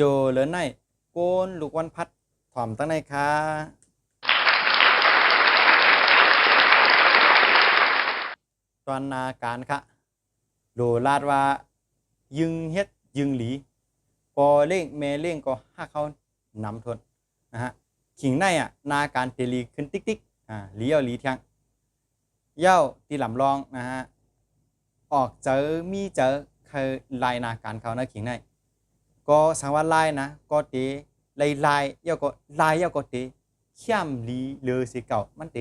โจเหลือในโกนลูกวันพัดถ่อมตั้งในค่ะตอนนาการค่ะโดลาดว่ายึงเฮ็ดยึงหลีปอเล่งแม่เล่งก็ห้าเขานำทนนะฮะขิงในอะนาการเตลีขึ้นติ๊กติ๊กอ่าหลีเอาหลีเทียงเย้าตีหลำรองนะฮะออกเจอมีเจอเคยลายนาการเขานะขิงใน ก็สังว่าลายนะก็เตลายลายเยาก็ไลายาก็เตเข้มลีเลอสิเก่ามันเต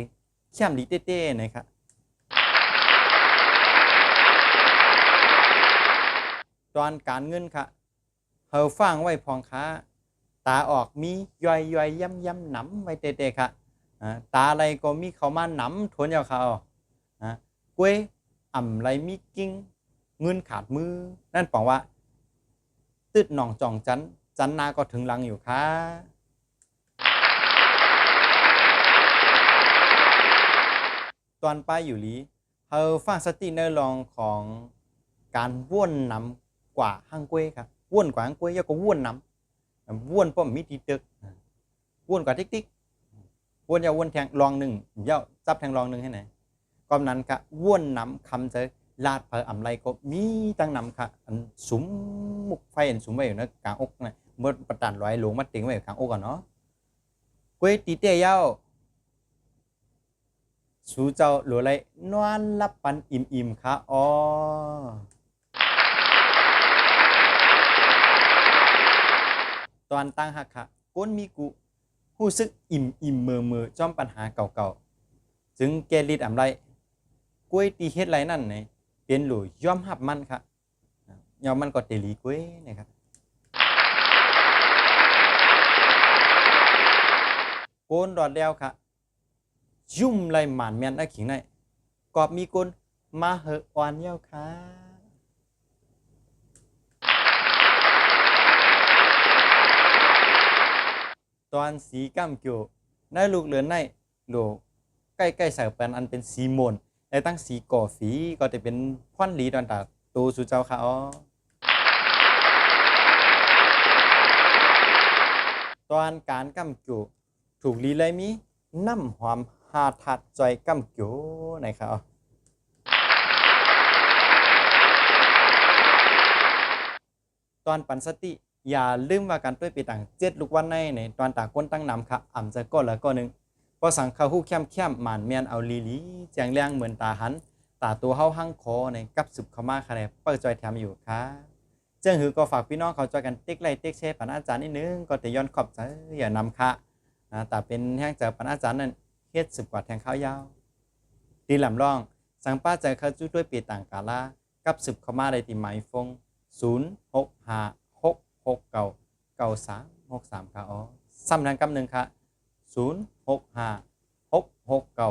เข้มลีเต้ๆนะครับตอนการเงินค่ะเฮาฟังไว้พองค้าตาออกมีย่อยย่อยย่ำย่ำหนำไว้เตะๆค่ะตาอะไรก็มีเขามาหนำทวนยาวเขาอ่ากล้วยอ่ำไรมีกิ้งเงินขาดมือ นั่นปองว่า ตึดหนองจองจันจันนาก็ถึงลังอยู่ค่ะตอนป้ายอยู่หลีเฮาฟังสติเนอร์ลองของการว่วนนำกว่าห้างกล้วยครับว่วนกว่าห้างกล้วยยก็ว่วนนำว่วนป้อมมีตีตึกว่วนกว่าติ๊กติ๊กว่วนยาว่วนแทงลองหนึ่งเย้าจับแทงลองหนึ่งให้ไหนก็นั้นค่ะว่วนนำคำเจอ ลาดเพออำไรก็มีตั้งนำค่ะอันสุมมุกไฟอันสุมไว้อยู่นะกลางอกนะเมื่อประตันร้อยหลวงมาติงไว้อยู่กลางอกก่อนเนาะกวยตีเตี้ยเยาสูเจ้าหลัวไรนอนรับปันอิ่มอิ่มๆค่ะอ๋อตอนตั้งหักค่ะก้นมีกุรู้สึกอิ่มอิ่มเมื่อเมื่อจอมปัญหาเก่าๆ จึงเกลิดอำไรกล้วยตีเฮ็ดไรนั่นเนี่ย เป็นหลุยยอมหับมันครับยอมมันก็เตลีกเว้ยนะครับโกนดอดแล้วครับยุ่มไรหมานแมนไอ้ขิงในกอบมีกนมาเหอะอ่อนเย้าค่ะตอนสีก้ามเกี่ยวในลูกเหลือในโลใกล้ๆใส่เป็นอันเป็นสีมน และตั้งสีก่อฝีก็จะเป็นพ่อนหลีตอนตาตูสุเจ้าค่ะอ๋อตอนการกำกิวถูกลีเลยมีน้ำหอมหาทัดจอยกำกิวนครับอ๋อตอนปันสติ อย่าลืมว่าการด้วยไปต่างเจ็ดลูกวันในในตอนตาก้นตั้งนำค่ะอ่ำจะก้นแล้วก็หนึ่ง พอสังเขาฮู้เข้มเข้มหมานเมียนเอาลีลีแจงเลี้ยงเหมือนตาหันตาตัวเฮาหั่งคอในกับสุบเข้ามาคะแลเปิดจอยแถมอยู่ค่ะเจ้าหือก็ฝากพี่น้องเขาจอยกันติ๊กไลค์ติ๊กแชร์ปันอาจารย์นิดนึงก็แต่ย้อนขอบใจอย่านำค่ะนะแต่เป็นแห้งเจอปันอาจารย์นั่นเฮ็ดสืบกว่าแทงข้าวยาวตีลำร่อง สังป้าเจเขาจุ้ด้วยปีต่างกาลากับสืบเข้ามาได้ที่หมายฟง0 6 5 6 6 9 9 3 6 3ค่ะอ๋อซ้ำทางกำหนึ่งค่ะ 0 6 5หกหกเก้า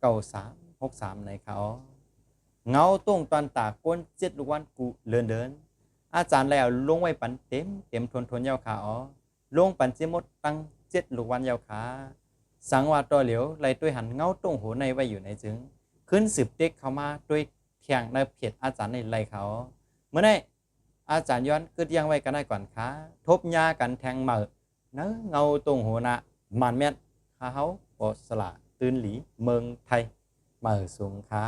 เก้าสามหกสามในเขาเงาตุ้งตอนตาก้นเจ็ดลูกวันกูเลินเดิน อาจารย์แล้วลงไว้ปันเต็มเต็มทนทนยาวขาอ๋อลงปันเจมดตั้งเจ็ดลูกวันยาวขาสังวาตัวเหลียวไล่ด้วยหันเงาตุ้งหัวในไว้อยู่ในจึง ขึ้นสืบเด็กเข้ามาด้วยเทียงในเพจอาจารย์ในไล่เขาเมื่อไดอาจารย์ย้อนกึดยังไว้กันได้ก่อนค่ะทบยากันแทงเหมือเนื้อเงาตุ้งหัวนะ มันแม่นขาเขาโอสละตื่นหลีเมืองไทยมาสูงค้า